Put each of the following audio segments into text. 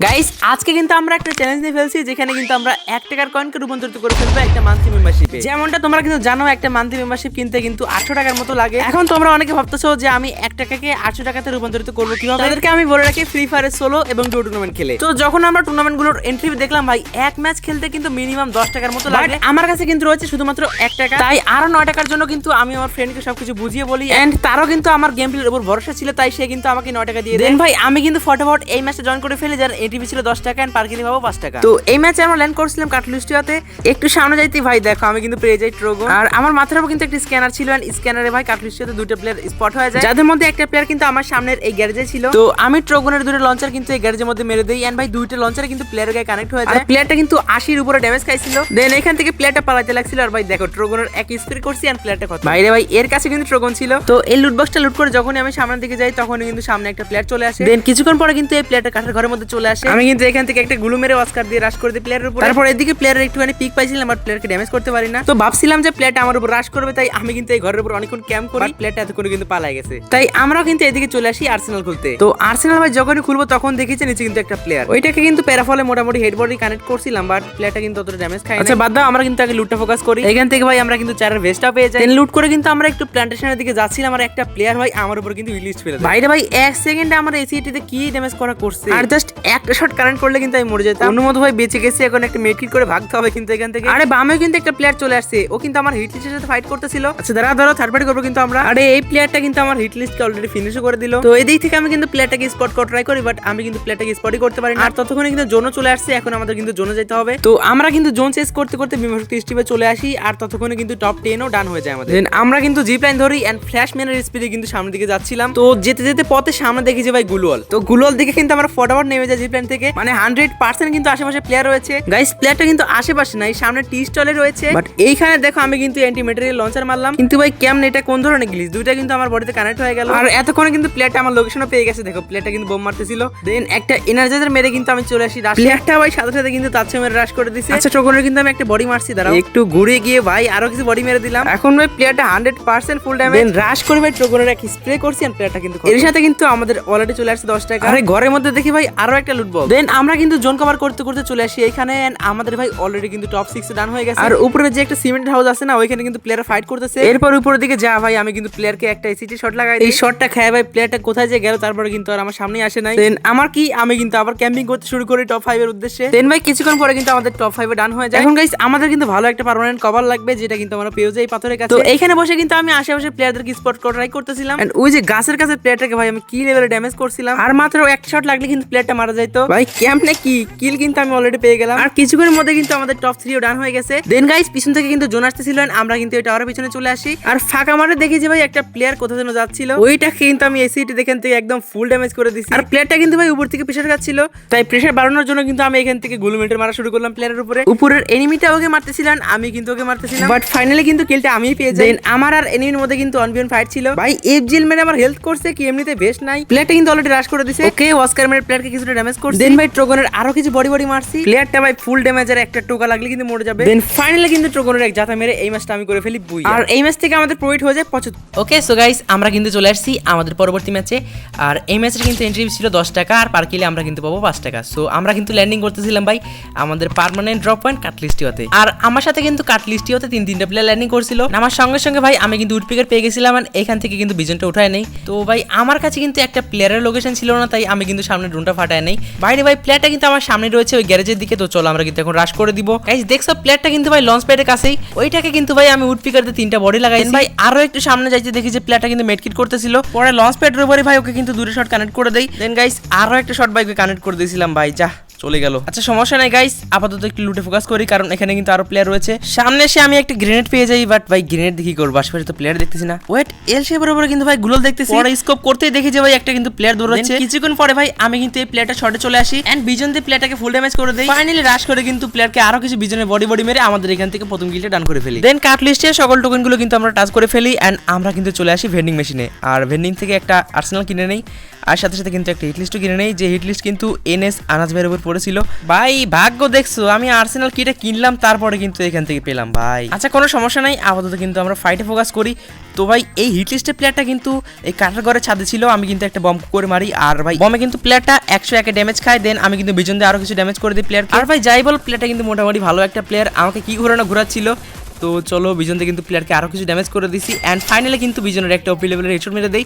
Guys আজকে কিন্তু আমরা একটা চ্যালেঞ্জ নিয়ে ফেলছি যেখানে কিন্তু আমরা এক টাকার কয়েনকে রূপান্তরিত করে ফেলব একটা মান্থলি মেম্বারশিপে যেমনটা তোমরা কিন্তু জানো একটা মান্থলি মেম্বারশিপ কিনতে কিন্তু আটশো টাকার মতো লাগে। এখন তোমরা অনেকে ভাবতেছো যে আমি এক টাকাকে আটশো টাকাতে রূপান্তরিত করব কীভাবে? তাদেরকে আমি বলে রাখি ফ্রি ফায়ারের সোলো এবং ডু টুর্নামেন্ট খেলে। তো যখন আমরা টুর্নামেন্টগুলোর এন্ট্রি দেখলাম ভাই এক ম্যাচ খেলতে কিন্তু মিনিমাম দশ টাকার মতো লাগে। আমার কাছে কিন্তু রয়েছে শুধুমাত্র এক টাকা। তাই আরও নয় টাকার জন্য কিন্তু আমি আমার ফ্রেন্ডকে সবকিছু বুঝিয়ে বলি। অ্যান্ড তারও কিন্তু আমার গেম প্লের উপর ভরসা ছিল তাই সে কিন্তু আমাকে নয় টাকা দিয়ে দেন ভাই আমি কিন্তু ফটোফট এই ম্যাচে জয়েন করে ফেলি যার এটিপি ছিল দশ টাকা এন্ড পার্কিং পাবো পাঁচ টাকা। তো এই ম্যাচে আমরা ল্যান্ড করছিলাম কাটলুস্টিয়াতে একটু সামনে যাইতে ভাই দেখো আমি কিন্তু পেয়ে যাই ট্রোগো আর আমার মাথার উপর কিন্তু একটা স্ক্যানার ছিল এন্ড স্ক্যানারে ভাই কাটলুস্টিয়াতে দুটো প্লেয়ার স্পট হয়ে যায়। যাদের মধ্যে একটা প্লেয়ার কিন্তু আমার সামনের এই গ্যারেজে ছিল। তো আমি ট্রোগনের দুটো লঞ্চার কিন্তু এই গ্যারেজের মধ্যে মেরে দেই এন্ড ভাই দুইটা লঞ্চারে কিন্তু প্লেয়ারের গায়ে কানেক্ট হয়ে যায়। প্লেয়ারটা কিন্তু আশির উপরে ড্যামেজ খাইছিল। দেন এখান থেকে প্লেয়ারটা পালাতে লাগছিল আর ভাই দেখো ট্রোগনের এক স্প্রে করছি এন্ড প্লেয়ারটা কত। বাইরে ভাই এর কাছে কিন্তু ট্রোগন ছিল। তো এই লুট বক্সটা লুট করে যখনই আমি সামনের দিকে যাই তখনই কিন্তু সামনে একটা প্লেয়ার চলে আসে। দেন কিছুক্ষণ পরে কিন্তু এই প্লেয়ারটা কাঠের ঘরের মধ্যে চলে আসে আমি কিন্তু এখান থেকে একটা গুলু মেরে অস্কার দিয়ে রাশ করে দিই প্লেয়ারের উপর। তারপর এদিকে প্লেয়ারের একটুখানি পিক পাইছিলাম বাট প্লেয়ারকে ড্যামেজ করতে পারি না। তো ভাবছিলাম যে প্লেয়ারটা আমার উপর রাশ করবে তাই আমি কিন্তু এই ঘরের উপর অনেকক্ষণ ক্যাম্প করি। প্লেয়ারটা এতক্ষণ কিন্তু পালাই গেছে। তাই আমরাও কিন্তু এদিকে চলে আসি আর্সেনাল খুলতে। তো আর্সেনাল ভাই যখনই খুলবো তখন দেখেছি নিচে কিন্তু একটা প্লেয়ার ওইটাকে কিন্তু প্যারাফলে মোটামুটি হেড বডি কানেক্ট করছিলাম বাট প্লেয়ারটা কিন্তু অতটা ড্যামেজ খাই আচ্ছা বাদ দাও আমরা কিন্তু আগে লুটটা ফোকাস করি। এখান থেকে ভাই আমরা কিন্তু চারের ভেস্টটা পেয়ে যাই। লুট করে কিন্তু আমরা একটু প্ল্যান্টেশনের দিকে যাচ্ছিলাম আর একটা প্লেয়ার ভাই আমার উপর কিন্তু রিলিজ ফেলে দেয়। বাইরে ভাই এক সেকেন্ডে আমার এসিটিতে কি ড্যামেজ করা করছে? আর জাস্ট একটা শট কারেন্ট করলে কিন্তু আমি মরে যেতাম। অনুমত ভাই বেঁচে গেছে এখন একটা মেটকিট করে ভাগতে হবে কিন্তু এখান থেকে। আরে বামে কিন্তু একটা প্লেয়ার চলে আসছে। ও কিন্তু আমার হিট লিস্টের সাথে ফাইট করতেছিল। আচ্ছা দাঁড়া ধরো থার্ড পার্টি করব কিন্তু আমরা। আরে এই প্লেয়ারটা কিন্তু আমার হিট লিস্টকে অলরেডি ফিনিশও করে দিল। তো এদিক থেকে আমি কিন্তু প্লেয়ারটাকে স্পট করা ট্রাই করি বাট আমি কিন্তু প্লেয়ারটাকে স্পটই করতে পারি না। আর ততক্ষণে কিন্তু জোনও চলে আসছে এখন আমাদের কিন্তু জোনে যেতে হবে। তো আমরা কিন্তু জোন চেস করতে করতে বিমশক্তি স্টিভে চলে আসি আর ততক্ষণে কিন্তু টপ টেনও ডান হয়ে যায় আমাদের। Then আমরা কিন্তু জিপ লাইন ধরি অ্যান্ড ফ্ল্যাশ ম্যানের স্পিডে কিন্তু সামনের দিকে যাচ্ছিলাম। তো যেতে যেতে পথে সামনে দেখি যে ভাই গুলওয়াল তো গুলওয়াল দিকে কিন্তু আমরা ফটাফট নেমে যাই জিপ লাইন থেকে। মানে হান্ড্রেড পার্সেন্ট কিন্তু আশেপাশে প্লেয়ার রয়েছে। গাইস প্লেয়ারটা কিন্তু আশেপাশে নাই সামনে টি স্টলে রয়েছে। বাট এইখানে দেখো আমি কিন্তু অ্যান্টি মেটেরিয়াল লঞ্চার মারলাম। কিন্তু ভাই কেমন এটা কোন ধরনের গ্লিচ দুইটা কিন্তু আমার বডিতে কানেক্ট হয়ে গেল। আর এতক্ষণে কিন্তু প্লেয়ারটা আমার লোকেশনও পেয়ে গেছে। দেখো প্লেয়ারটা কিন্তু বোম মারতেছিল। দেন একটা এনার্জাইজার মেরে কিন্তু আমি চলে আসি প্লেয়ারটা ভাই সাথে সাথে কিন্তু তার মেরে রাশ করে দিছে। আচ্ছা টোকনের কিন্তু আমি একটা বডি মারছি দাঁড়াও। একটু ঘুরে গিয়ে ভাই আরও কিছু বডি মেরে দিলাম। এখন ভাই প্লেয়ারটা hundred percent full damage then rush করে ভাই টোকনের এক স্প্রে করছি আর প্লেয়ারটা কিন্তু এর সাথে কিন্তু আমাদের অলরেডি চলে আসছে দশ টাকা। আরে ঘরের মধ্যে দেখি ভাই আরও একটা লুটবল দেন আমরা কিন্তু জোন কভার করতে করতে চলে আসি। এখানে আমাদের ভাই অলরেডি কিন্তু টপ সিক্স ডান হয়ে গেছে। আর উপরে যে একটা সিমেন্ট হাউস আছে না ওইখানে কিন্তু প্লেয়ার ফাইট করতেছে। এরপর উপরের দিকে যা ভাই আমি কিন্তু প্লেয়ারকে একটা এসিটি শট লাগাই এই শটটা খেয়ে ভাই প্লেয়ারটা কোথায় যে গেল তারপরে কিন্তু আর আমার সামনে আসে নাই। দেন আমার কি আমি কিন্তু আবার ক্যাম্পিং করতে শুরু করি টপ ফাইভ এর উদ্দেশ্যে। দেন ভাই কিছুক্ষণ পরে কিন্তু আমাদের টপ ফাইভে ডান হয়ে যায়। এখন গাইস আমাদের কিন্তু ভালো একটা পার্মানেন্ট কভার লাগবে যেটা কিন্তু আমরা পেয়ে যাই পাথরের কাছে। তো এইখানে বসে কিন্তু আমি আশেপাশে প্লেয়ারদেরকে স্পট ট্রাই করতেছিলাম। ওই যে গাছের কাছে প্লেয়ারটাকে ভাই আমি কি লেভেলে ড্যামেজ করছিলাম। আর মাত্র একটা শট লাগলে কিন্তু প্লেয়ারটা মারা যাইতো। ভাই ক্যাম্প না কি? কিল কিন্তু আমি অলরেডি পেয়ে গেলাম। আর কিছুক্ষণের মধ্যে কিন্তু আমাদের টপ থ্রিও ডান হয়ে গেছে। দেন গাইস পিছন থেকে কিন্তু জোন আসতেছিল আমরা কিন্তু এটা আরও পিছনে চলে আসি। আর ফাঁকা মারে দেখি যে ভাই একটা প্লেয়ার কোথা যেন যাচ্ছিল। ওইটা কিন্তু আমি এসিটি দেখেন থেকে একদম ফুল ড্যামেজ করে দিছি। আর প্লেয়ারটা কিন্তু ভাই উপর থেকে প্রেশার খাচ্ছিল। তাই প্রেশার বাড়ানোর জন্য কিন্তু আমি এখান থেকে গুলুমিটার মারা শুরু করলাম প্লেয়ারের উপরে। উপরের এনিমিটা ওকে মারতেছিলাম আমি কিন্তু ওকে মারতেছিলাম। বাট ফাইনালি কিন্তু কিলটা আমিই পেয়ে যাই। আমার আর এনিমির মধ্যে কিন্তু অন বিয়ন ফাইট ছিল। ভাই এফজিএল মেরে আমার হেলথ করছে কি এমনিতে বেস্ট নাই। প্লেয়ারটা কিন্তু অলরেডি রাশ করে দিছে। ওকে অস্কার মেরে প্লেয়ারকে কিছুটা ড্যামেজ করছে। দেন ভাই ট্রোগনের আরও কিছু বডি বডি মারছি। প্লেয়ারটা ভাই ফুল ড্যামেজের একটা টোকা লাগলে কিন্তু মরে যাবে। দেন ফাইনালি কিন্তু ট্রোগনের এক জাতা মেরে এই ম্যাচটা আমি করে ফেলি বুই আর এই ম্যাচ থেকে আমাদের প্রফিট হয়ে যায় পঁচাত্তর ওকে সো গাইস আমরা কিন্তু চলে আসছি আমাদের পরবর্তী ম্যাচে আর এই ম্যাচের কিন্তু এন্ট্রি ছিল দশ টাকা আর পার কিলে আমরা কিন্তু পাবো পাঁচ টাকা। সো আমরা কিন্তু ল্যান্ডিং করতেছিলাম ভাই আমাদের পার্মানেন্ট ড্রপ পয়েন্ট কাটলিস্টিওতে আর আমার সাথে কিন্তু কাটলিস্টিওতে তিন তিনটা প্লেয়ার ল্যান্ডিং করছিল। আমার সঙ্গে সঙ্গে ভাই আমি কিন্তু উডপিকার পেয়ে গেছিলাম আর এখান থেকে কিন্তু বিজনটা উঠায় নেই। তো ভাই আমার কাছে কিন্তু একটা প্লেয়ারের লোকেশন ছিল না তাই আমি কিন্তু সামনে ড্রোনটা ফাটায় নেই। বাইরে ভাই প্লেয়ারটা কিন্তু আমার সামনে রয়েছে ওই গ্যারেজের দিকে, তো চলো আমরা কিন্তু এখন রাশ করে দিব। গাইস দেখছ প্লেয়ারটা কিন্তু ভাই লঞ্চ প্যাডের কাছেই। ওইটাকে কিন্তু ভাই আমি উডপিকার দিয়ে তিনটা বডি লাগাই ভাই আরও একটু সামনে যাইতে দেখি যে প্লেয়ারটা কিন্তু মেটকিট করতেছিল। পরে লঞ্চ প্যাডের উপরে ভাই ওকে কিন্তু দূরে শট কানেক্ট করে দেই। দেন গাইস আরও একটা শট বাইকে কানেক্ট করে দিয়েছিলাম ভাই, যা। চলে গেল। আচ্ছা সমস্যা নাই গাইস আপাতত একটু লুটে ফোকাস করি কারণ এখানে কিন্তু আরও প্লেয়ার রয়েছে। সামনে এসে আমি একটা গ্রেনেড পেয়ে যাই বাট ভাই গ্রেনেড দেখি করব? আশেপাশে তো প্লেয়ার দেখতেছি না। ওয়েট এল শেপের উপরে কিন্তু ভাই গুলোল দেখতেছি। পরে স্কোপ করতেই দেখি যে ভাই একটা কিন্তু প্লেয়ার দৌড়াচ্ছে। কিছুক্ষণ পরে ভাই আমি কিন্তু এই প্লেয়ারটা শটে চলে আসি। এন্ড বিজন দিয়ে প্লেয়ারটাকে ফুল ড্যামেজ করে দেই। ফাইনালি রাশ করে কিন্তু প্লেয়ারকে আরও কিছু বিজনের বডি বডি মেরে আমাদের এখান থেকে প্রথম গিলটা ডান করে ফেলি। দেন কাট লিস্টে সকল টোকেনগুলো কিন্তু আমরা টাচ করে ফেলি এন্ড আমরা কিন্তু চলে আসি ভেন্ডিং মেশিনে আর ভেন্ডিং থেকে একটা আর্সেনাল কিনে নেই। আর সাথে সাথে কিন্তু একটা হিট লিস্টও কিনে নেই। যে হিট লিস্ট কিন্তু এনএস আনাজ ভাইয়ের উপর পড়েছিল। ভাই, ভাগ্য দেখছ, আমি আর্সেনাল কিটা কিনলাম, তারপরে কিন্তু এখান থেকে পেলাম, ভাই। আচ্ছা কোনো সমস্যা নাই, আপাতত কিন্তু আমরা ফাইটে ফোকাস করি। তো ভাই, এই হিটলিস্টের প্লেয়ারটা কিন্তু এই কাটার ঘরে ছাদে ছিল, আমি কিন্তু একটা বম করে মারি। আর ভাই বমে কিন্তু প্লেয়ারটা একশো একে ড্যামেজ খায় দেন আমি কিন্তু বিজন দিয়ে আরও কিছু ড্যামেজ করে দিই প্লেয়ার আর ভাই, যাই বল প্লেয়ারটা কিন্তু মোটামুটি ভালো একটা প্লেয়ার আমাকে কি ঘোরানো ঘোরাচ্ছিল তো চলো বিজনতে কিন্তু প্লেয়ারকে আরও কিছু ড্যামেজ করে দিছি। অ্যান্ড ফাইনালি কিন্তু বিজনের একটা ওপি লেভেলের হেডশট মেরে দেই।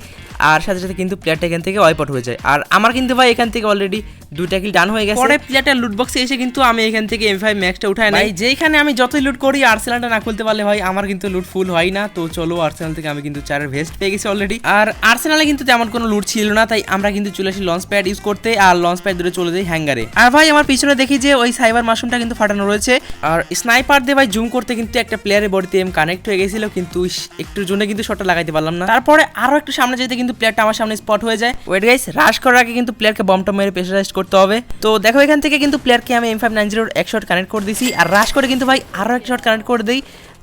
আর সাথে সাথে কিন্তু প্লেয়ারটা এখান থেকে ওয়াইপ আউট হয়ে যায়। আর আমার কিন্তু ভাই এখান থেকে অলরেডি দুইটা কিল ডান হয়ে গেছে। পরে প্লেয়ারটা লুট বক্সে এসে কিন্তু আমি এখান থেকে এম ফাইভ ম্যাক্সটা উঠাই নাই। যেখানে আমি যতই লুট করি আর্সেনালটা না খুলতে পারলে ভাই আমার কিন্তু লুট ফুল হয় না। তো চলো আর্সেনাল থেকে আমি কিন্তু চারের ভেস্ট পেয়ে গেছি অলরেডি আর আর্সেনালে কিন্তু তেমন কোনো লুট ছিল না তাই আমরা কিন্তু চলে আসি লঞ্চ প্যাড ইউজ করতে। আর লঞ্চ প্যাড ধরে চলে যাই হ্যাঙ্গারে আর ভাই আমার পিছনে দেখি যে ওই সাইবার মাশরুমটা কিন্তু ফাটানো রয়েছে। আর স্নাইপার দিয়ে ভাই জুম করতে কিন্তু একটা প্লেয়ারের বডিতে এম কানেক্ট হয়ে গেছিল, কিন্তু একটু একটুর জন্য কিন্তু শটটা লাগাইতে পারলাম না। তারপরে আরও একটু সামনে যেতে কিন্তু প্লেয়ারটা আমার সামনে স্পট হয়ে যায়। ওয়েট গাইস রাশ করার আগে কিন্তু প্লেয়ারকে বমটা মেরে প্রেশারাইজ করতে হবে। তো দেখো, এখান থেকে কিন্তু প্লেয়ারকে আমি এম ফাইভ নাইন জিরোর এক শট কানেক্ট করে দিয়েছি আর রাশ করে কিন্তু ভাই আরও এক শট কানেক্ট করে দিই।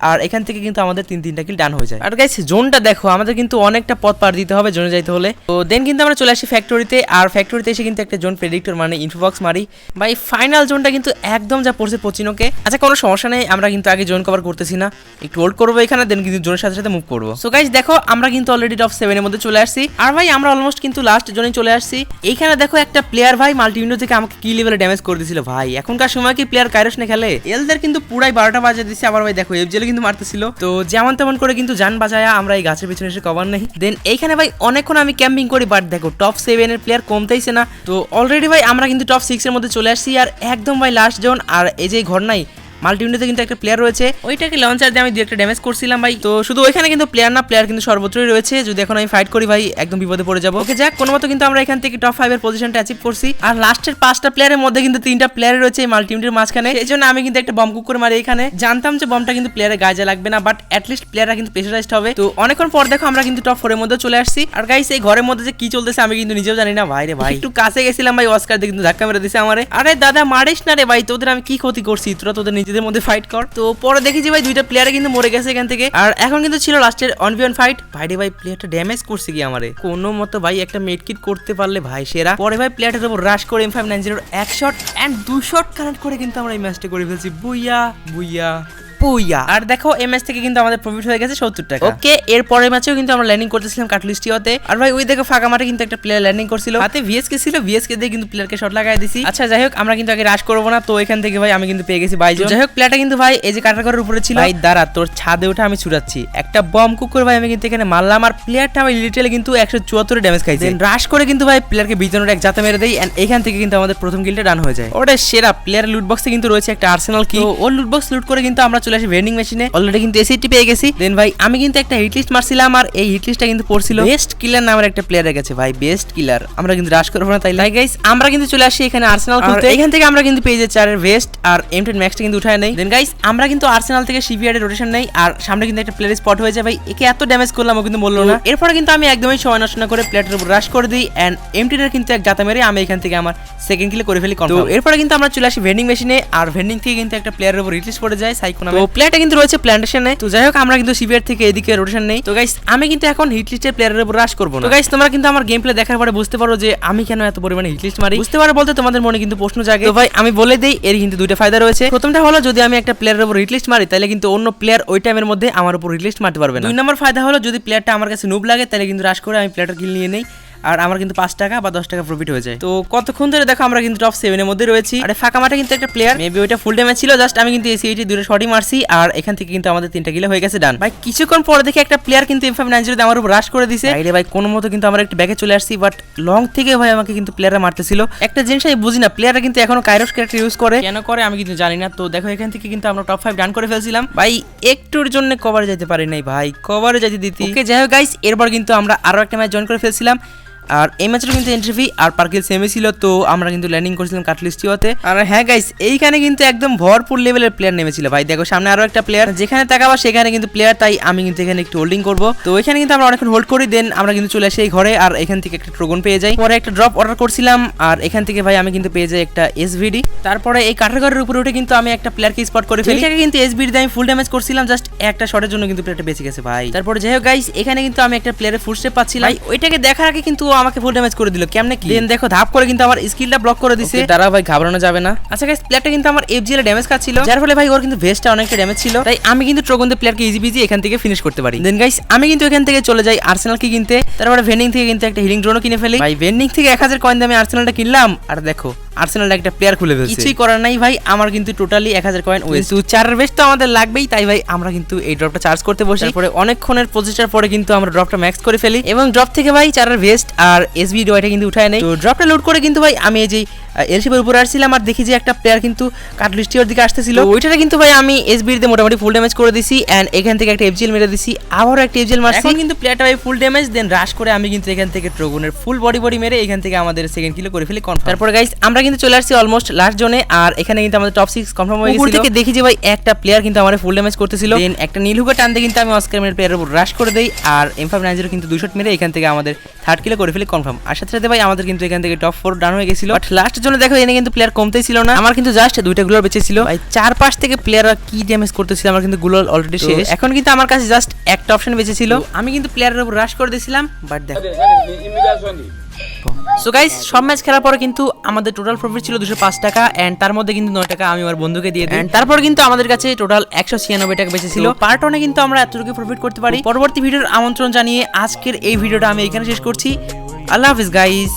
আর এখান থেকে কিন্তু আমাদের তিন তিনটা কিল ডান হয়ে যায়। আর গাইস জোনটা দেখো, আমাদের কিন্তু অনেকটা পথ পার দিতে হবে জোনে যাইতে হলে। তো দেন কিন্তু আমরা চলে আসি ফ্যাক্টরিতে আর ফ্যাক্টরিতে এসে কিন্তু একটা জোন প্রেডিক্টর মানে ইনফোবক্স মারি। ভাই ফাইনাল জোনটা কিন্তু একদম যা পড়ছে পচিনোকে। আচ্ছা কোনো সমস্যা নেই, আমরা কিন্তু আগে জোন কভার করতেছি না। একটু হোল্ড করব এখানে দেন কিন্তু জোনের সাথে সাথে মুভ করব। সো গাইস দেখো, আমরা কিন্তু অলরেডি টপ সেভেনের মধ্যে চলে আসছি। আর ভাই, আমরা অলমোস্ট কিন্তু লাস্ট জোনে চলে আসছি। এইখানে দেখো একটা প্লেয়ার ভাই মাল্টি উইন্ডো থেকে আমাকে কি লেভেলে ড্যামেজ করে দিয়েছিল ভাই, এখনকার সময় কি প্লেয়ার কাইরোস না খেলে? এলদের কিন্তু পুরাই বারোটা বাজে দিচ্ছে আবার ভাই দেখো এফজেলে কিন্তু মারতেছিল। তো যেমন তেমন করে কিন্তু যান বাজায়া আমরা এই গাছের পিছনে এসে কভার নেই। দেন এইখানে ভাই অনেকক্ষণ আমি ক্যাম্পিং করি বাট দেখো টপ সেভেন এর প্লেয়ার কমতেইছে না। তো অলরেডি ভাই আমরা কিন্তু টপ সিক্স এর মধ্যে চলে আসছি, আর একদম ভাই লাস্ট জোন আর এই যে ঘর নাই মাল্টি উইন্ডোতে কিন্তু একটা প্লেয়ার রয়েছে। ওইটাকে লঞ্চার দিয়ে আমি দু একটা ড্যামেজ করছিলাম ভাই। তো শুধু ওইখানে কিন্তু প্লেয়ার না প্লেয়ার কিন্তু সর্বত্রই রয়েছে। যদি এখন আমি ফাইট করি ভাই একদম বিপদে পড়ে যাব। ওকে যাক কোনো মতো কিন্তু আমরা এখান থেকে টপ ফাইভের পজিশনটা অ্যাচিভ করছি। আর লাস্টের পাঁচটা প্লেয়ারের মধ্যে কিন্তু তিনটা প্লেয়ার রয়েছে এই মাল্টি উইন্ডোর মাঝখানে। এই জন্য আমি কিন্তু একটা বম কুক করে মারি এখানে। জানতাম যে বমটা কিন্তু প্লেয়ারের গায়ে লাগবে না বাট অ্যাটলিস্ট প্লেয়াররা কিন্তু প্রেশারাইজড হবে। তো অনেকক্ষণ পর দেখো আমরা কিন্তু টপ ফোরের মধ্যে চলে আসছি। আর গাইস এই ঘরের মধ্যে যে কি চলতেছে আমি কিন্তু নিজেও জানি না। ভাই রে ভাই। একটু কাছে গেছিলাম ভাই অস্কার দিয়ে কিন্তু ধাক্কা মেরে দিছে আমারে। আরে দাদা মারিস না রে ভাই তোদের আমি কি ক্ষতি করছি? তোরা তোদের নিজেদের মধ্যে ফাইট কর। তো পরে দেখি যে ভাই দুইটা প্লেয়ারে কিন্তু মরে গেছে এখান থেকে। আর এখন কিন্তু ছিল লাস্টের অন বি ফাইট ভাই রে ভাই প্লেয়ারটা ড্যামেজ করছে কি আমারে? কোনো মতো ভাই একটা মেড কিট করতে পারলে ভাই সেরা। পরে ভাই প্লেয়ারটার উপর রাশ করে এম ফাইভ নাইন জিরোর এক শট অ্যান্ড দু শট কানেক্ট করে কিন্তু আমরা এই ম্যাচটা করে ফেলছি। বুইয়া বুইয়া। পুইয়া। আর দেখো এই ম্যাচ থেকে কিন্তু আমাদের প্রফিট হয়ে গেছে সত্তর টাকা। ওকে এর পরের ম্যাচেও কিন্তু আমরা ল্যান্ডিং করতেছিলাম কাটলিস্টিওতে আর ভাই ওই দেখো ফাঁকা মাঠে কিন্তু একটা প্লেয়ার ল্যান্ডিং করছিল। হাতে ভিএসকে ছিল ভিএসকে দিয়ে কিন্তু প্লেয়ারকে শট লাগাই দিছি। আচ্ছা যাই হোক আমরা কিন্তু আগে রাশ করব না তো এখান থেকে ভাই আমি কিন্তু পেয়ে গেছি বাইজন যাই হোক প্লেয়ারটা কিন্তু ভাই এই যে কাটার ঘরের উপরে ছিল। ভাই দাঁড়া তোর ছাদে ওঠে আমি ছুটাচ্ছি। একটা বম কুকুর ভাই আমি কিন্তু এখানে মারলাম আর প্লেয়ারটা আমি লিটারালি কিন্তু একশো চুয়াত্তর ড্যামেজ খাইছি। রাশ করে কিন্তু ভাই প্লেয়ারকে বিজনের এক জাতে মেরে দেই এন্ড এখান থেকে কিন্তু আমাদের প্রথম কিলটা ডান হয়ে যায়। ওটা সেরা প্লেয়ার লুট বক্সে কিন্তু রয়েছে একটা আর্সেনাল কি ও লুট বক্স লুট করে কিন্তু আমরা চলে আসি ভেন্ডিং মেশিনে অলরেডি কিন্তু এসিটি পেয়ে গেছি। দেন ভাই আমি কিন্তু একটা হিট লিস্ট মারছিলাম আর এই হিট লিস্টটা কিন্তু পড়ছিল। বেস্ট কিলার নামের একটা প্লেয়ারের কাছে ভাই বেস্ট কিলার আমরা কিন্তু রাশ করব না তাই লাইক গাইস আমরা কিন্তু চলে আসি এখানে আর্সেনাল খুলতে। এখান থেকে আমরা কিন্তু পেয়ে যাই চারের ভেস্ট আর এম টেন ম্যাক্সটা কিন্তু উঠায় নেই। দেন গাইস আমরা কিন্তু আর্সেনাল থেকে সিভিআর রোটেশন নেই আর সামনে কিন্তু একটা প্লেয়ার স্পট হয়ে যায় ভাই। একে এত ড্যামেজ করলাম ও কিন্তু বলল না। এরপরে কিন্তু আমি একদমই সময় নষ্ট না করে প্লেয়ারের উপর রাশ করে দিই এন্ড এম টেনের কিন্তু এক গাতা মেরে আমি এখান থেকে আমার সেকেন্ড কিলে করে ফেলি তো এরপরে কিন্তু আমরা চলে আসি ভেন্ডিং মেশিনে আর ভেন্ডিং থেকে কিন্তু একটা প্লেয়ারের উপর রিলিজ পড়ে যায় সাইকো নামে প্লেয়ারটা কিন্তু রয়েছে প্ল্যান্টেশনে তো যাই হোক, আমরা কিন্তু সিভিআর থেকে এদিকে রোটেশন নেই। তো গাইস আমি কিন্তু এখন হিট লিস্টের প্লেয়ারের উপর রাশ করব তো গাইস তোমরা কিন্তু আমার গেম প্লে দেখার পরে বুঝতে পারো যে আমি কেন এত পরিমাণে হিট লিস্ট মারি। বুঝতে পারো বলতে তোমাদের মনে কিন্তু প্রশ্ন জাগে। তো ভাই, আমি বলে দেই, এর কিন্তু দুইটা ফায়দা রয়েছে। প্রথমটা হলো, যদি আমি একটা প্লেয়ারের উপর হিট মারি, তাহলে কিন্তু অন্য প্লেয়ার ওই টাইমের মধ্যে আমার উপর হিট মারতে পারবে না। দুই নম্বর ফায়দা হলো, যদি প্লেয়ারটা আমার কাছে নুব লাগে, তাহলে কিন্তু রাশ করে আমি প্লেয়ারটা কিল নিয়ে নেই। আর আমার কিন্তু পাঁচ টাকা বা দশ টাকা প্রফিট হয়ে যায়। তো কতক্ষণ ধরে দেখো আমরা কিন্তু টপ সেভেনের মধ্যে রয়েছি। আর ফাঁকা মাঠে কিন্তু একটা প্লেয়ার মেবি ওইটা ফুল ড্যামেজ ছিল জাস্ট আমি কিন্তু এসি এইটি দুটো শটই মারছি আর এখান থেকে কিন্তু আমাদের তিনটা কিলো হয়ে গেছে ডান ভাই কিছুক্ষণ পরে দেখি একটা প্লেয়ার কিন্তু এম ফাইভ নাইন জিরোতে আমার উপর রাশ করে দিছে। আরে ভাই কোনো মতো কিন্তু আমরা একটু ব্যাকে চলে আসছি বাট লং থেকে ভাই আমাকে কিন্তু প্লেয়াররা মারতেছিল। একটা জিনিস আমি বুঝি না প্লেয়াররা কিন্তু এখনও কাইরোস ক্যারেক্টার ইউজ করে। কেন করে আমি কিন্তু জানি না। তো দেখো এখান থেকে কিন্তু আমরা টপ ফাইভ ডান করে ফেলছিলাম। ভাই একটুর জন্য কভারে যেতে পারি নাই ভাই কভারে যেতে দিতে। ওকে যাই হোক গাইস এরপর কিন্তু আমরা আরও একটা ম্যাচ জয়েন করে ফেলছিলাম। আর এই ম্যাচের কিন্তু এন্ট্রি ফি আর পার্কেল সেমে ছিল তো আমরা কিন্তু ল্যান্ডিং করছিলাম কাটলিস্টিওতে আর হ্যাঁ গাইস এইখানে কিন্তু একদম ভরপুর লেভেলের প্লেয়ার নেমেছিল। ভাই দেখো সামনে আরও একটা প্লেয়ার যেখানে তাকাবা সেখানে কিন্তু প্লেয়ার তাই আমি কিন্তু এখানে একটু হোল্ডিং করব। তো এখানে কিন্তু আমরা অনেকক্ষণ হোল্ড করি দেন আমরা কিন্তু চলে আসি এই ঘরে আর এখান থেকে একটা ট্রোগন পেয়ে যাই। পরে একটা ড্রপ অর্ডার করছিলাম আর এখান থেকে ভাই আমি কিন্তু পেয়ে যাই একটা এসভিডি তারপরে এই কাঠের ঘরের উপরে উঠে কিন্তু আমি একটা প্লেয়ারকে স্পট করে ফেলি। এটাকে কিন্তু এসভিডি দিয়ে আমি ফুল ড্যামেজ করছিলাম জাস্ট একটা শটের জন্য কিন্তু প্লেয়ারটা বেঁচে গেছে ভাই। তারপরে যাই হোক গাইস এখানে কিন্তু আমি একটা প্লেয়ারের ফুটস্টেপ পাচ্ছিলাম। ভাই, ওইটাকে দেখার আগে কিন্তু আমাকে ফুল ড্যামেজ করে দিল। কেমনে কি? দেন দেখো ধাপ করে কিন্তু আমার স্কিলটা ব্লক করে দিছে। দাঁড়া ভাই ঘাবড়ানো যাবে না। আচ্ছা গাইস প্লেয়ারটা কিন্তু আমার এফজিএল ড্যামেজ খাচ্ছিল। যার ফলে ভাই ওর কিন্তু ভেস্টটা অনেকটা ড্যামেজ ছিল। তাই আমি কিন্তু ট্রোগনদের প্লেয়ারকে ইজি বিজি এখান থেকে ফিনিশ করতে পারি। দেন গাইস আমি কিন্তু এখান থেকে চলে যাই আর্সেনালকে কিনতে। তারপরে ভেন্ডিং থেকে কিন্তু একটা হিলিং ড্রোনও কিনে ফেলি। ভাই ভেন্ডিং থেকে এক হাজার কয়েন দিয়ে আমি আর্সেনালটা কিনলাম। আর দেখো আর্সেনাল একটা প্লেয়ার খুলে ফেলছে। কিছুই করার নাই ভাই আমার কিন্তু টোটালি এক হাজার কয়েন ওয়েস্ট চারের বেশ তো আমাদের লাগবেই তাই ভাই আমরা কিন্তু এই ড্রপটা চার্জ করতে বসি। তারপরে অনেকক্ষণের প্রচেষ্টার পরে কিন্তু আমরা ড্রপটা ম্যাক্স করে ফেলি। এবং ড্রপ থেকে ভাই চারের ভেস্ট আর এসবি ডিওয়াইটা কিন্তু উঠায় নেই। তো ড্রপটা লোড করে কিন্তু ভাই, আমি এই যে এলসিপের উপরে আসছিলাম আর দেখি যে একটা প্লেয়ার কিন্তু কাটলিস্টিওর দিকে আসতেছিল। তো ওইটাতে কিন্তু ভাই আমি এসবির দিয়ে মোটামুটি ফুল ড্যামেজ করে দিছি এন্ড এখান থেকে একটা এফজিএল মেরে দিছি আবারও একটা এফজিএল মারছি। এখন কিন্তু প্লেয়ারটা ভাই ফুল ড্যামেজ দেন রাশ করে আমি কিন্তু এখান থেকে ট্রোগনের ফুল বডি বডি মেরে এখান থেকে আমাদের সেকেন্ড কিলো করে ফেলি কনফার্ম তারপরে গাইস আমরা কিন্তু চলে আসছি অলমোস্ট লাস্ট জোনে আর এখানে কিন্তু আমাদের টপ সিক্স কনফার্ম হয়ে গেছিল। থেকে দেখি যে ভাই একটা প্লেয়ার কিন্তু আমার ফুল ড্যামেজ করতেছিল। দেন একটা নীল হুকে টানতে কিন্তু আমি অস্কার মেরে প্লেয়ারের উপর রাশ করে দেই আর এম ফাইভ নাইন জিরো কিন্তু দুই শট মেরে এখান থেকে আমাদের থার্ড কিলো করে ফেলি কনফার্ম আর সাথে সাথে ভাই আমাদের কিন্তু এখান থেকে টপ ফোর ডান হয়ে গেছিল। বাট লাস্টের জন্য দেখো এনে কিন্তু প্লেয়ার কমতেই ছিল না। আমার কিন্তু জাস্ট দুইটা গুলোর বেঁচে ছিল ভাই চার পাশ থেকে প্লেয়াররা কি ড্যামেজ করতেছিল আমার কিন্তু গুলো অলরেডি শেষ। এখন কিন্তু আমার কাছে জাস্ট একটা অপশন বেঁচে ছিল আমি কিন্তু প্লেয়ারের উপর রাশ করে দিয়েছিলাম বাট দেখো। সো গাইস সব ম্যাচ খেলার পরে কিন্তু আমাদের টোটাল প্রফিট ছিল দুশো পাঁচ টাকা এন্ড তার মধ্যে কিন্তু নয় টাকা আমি আমার বন্ধুকে দিয়ে দিই। তারপর কিন্তু আমাদের কাছে টোটাল একশো ছিয়ানব্বই টাকা বেঁচে ছিল পার্ট ওয়ানে কিন্তু আমরা এতটুকু প্রফিট করতে পারি। পরবর্তী ভিডিওর আমন্ত্রণ জানিয়ে আজকের এই ভিডিওটা আমি এখানে শেষ করছি। আল্লাহ হাফিজ গাইস